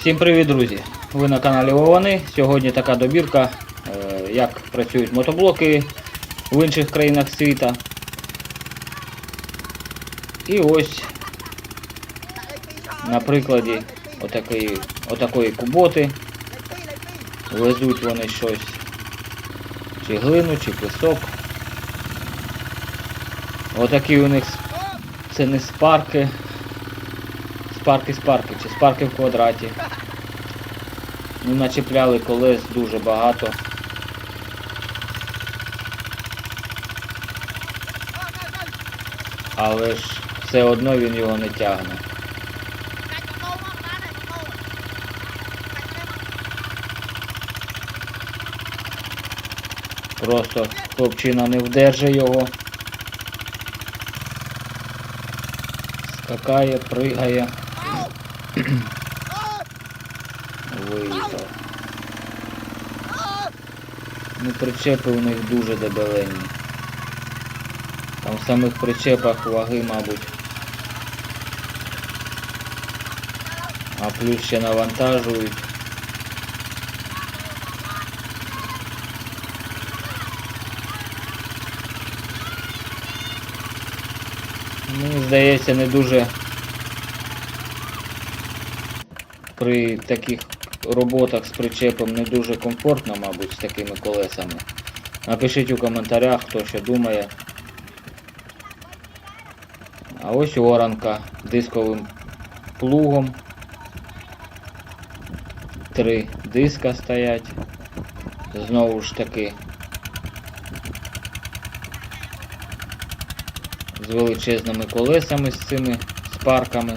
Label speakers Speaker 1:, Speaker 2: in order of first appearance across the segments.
Speaker 1: Всім привіт, друзі! Ви на каналі Вовани. Сьогодні така добірка, е, як працюють мотоблоки в інших країнах світа. І ось на прикладі отакої, отакої куботи везуть вони щось. Чи глину, чи пісок. Отакі у них це не спарки. Спарки, спарки, чи спарки в квадраті. Ну, начепляли колес дуже багато. Але ж все одно він його не тягне. Просто хлопчина не вдержи його. Скакає, пригає. Виїхав. Ну причепи у них дуже дебеленні. Там в самих причепах ваги, мабуть. А плюс ще навантажують. Мені здається, не дуже при таких роботах з причепом не дуже комфортно, мабуть, з такими колесами. Напишіть у коментарях, хто що думає. А ось оранка дисковим плугом. Три диска стоять. Знову ж таки. З величезними колесами з цими спарками.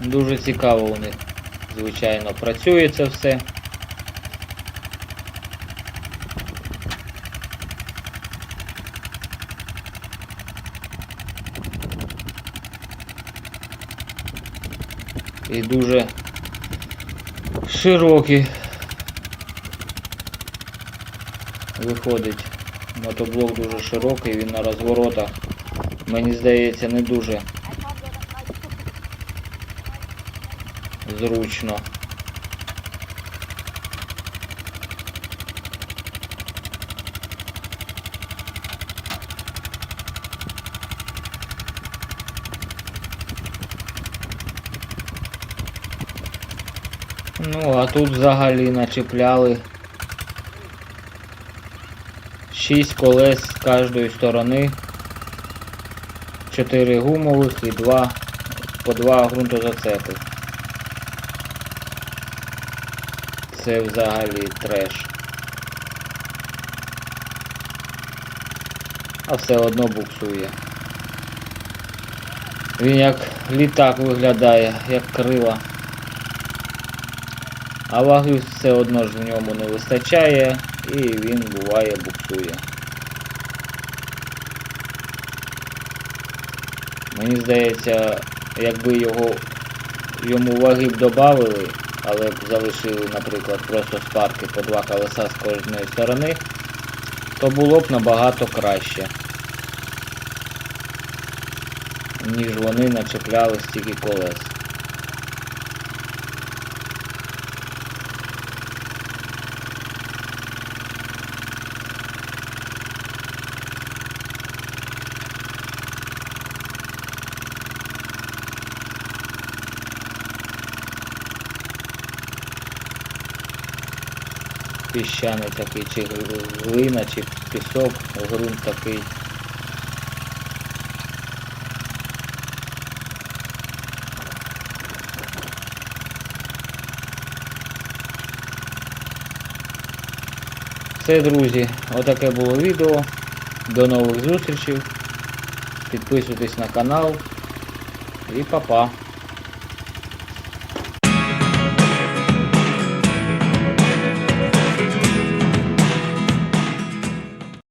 Speaker 1: Дуже цікаво у них, звичайно, працює це все. І дуже широкі виходить. Мотоблок дуже широкий, він на розворотах. Мені здається, не дуже зручно. Ну, а тут взагалі начепляли 6 колес з кожної сторони, 4 гумових і 2 по 2 ґрунтозацепи. Це взагалі треш. А все одно буксує. Він як літак виглядає, як крила. А ваги все одно ж в ньому не вистачає і він буває буксує. Мені здається, якби його йому ваги б додали, але б залишили, наприклад, просто спарки по два колеса з кожної сторони, то було б набагато краще, ніж вони начепляли стільки колес. Піщаний такий, чи глина, чи пісок, ґрунт такий. Все, друзі, отаке було відео. До нових зустрічей. Підписуйтесь на канал і па-па.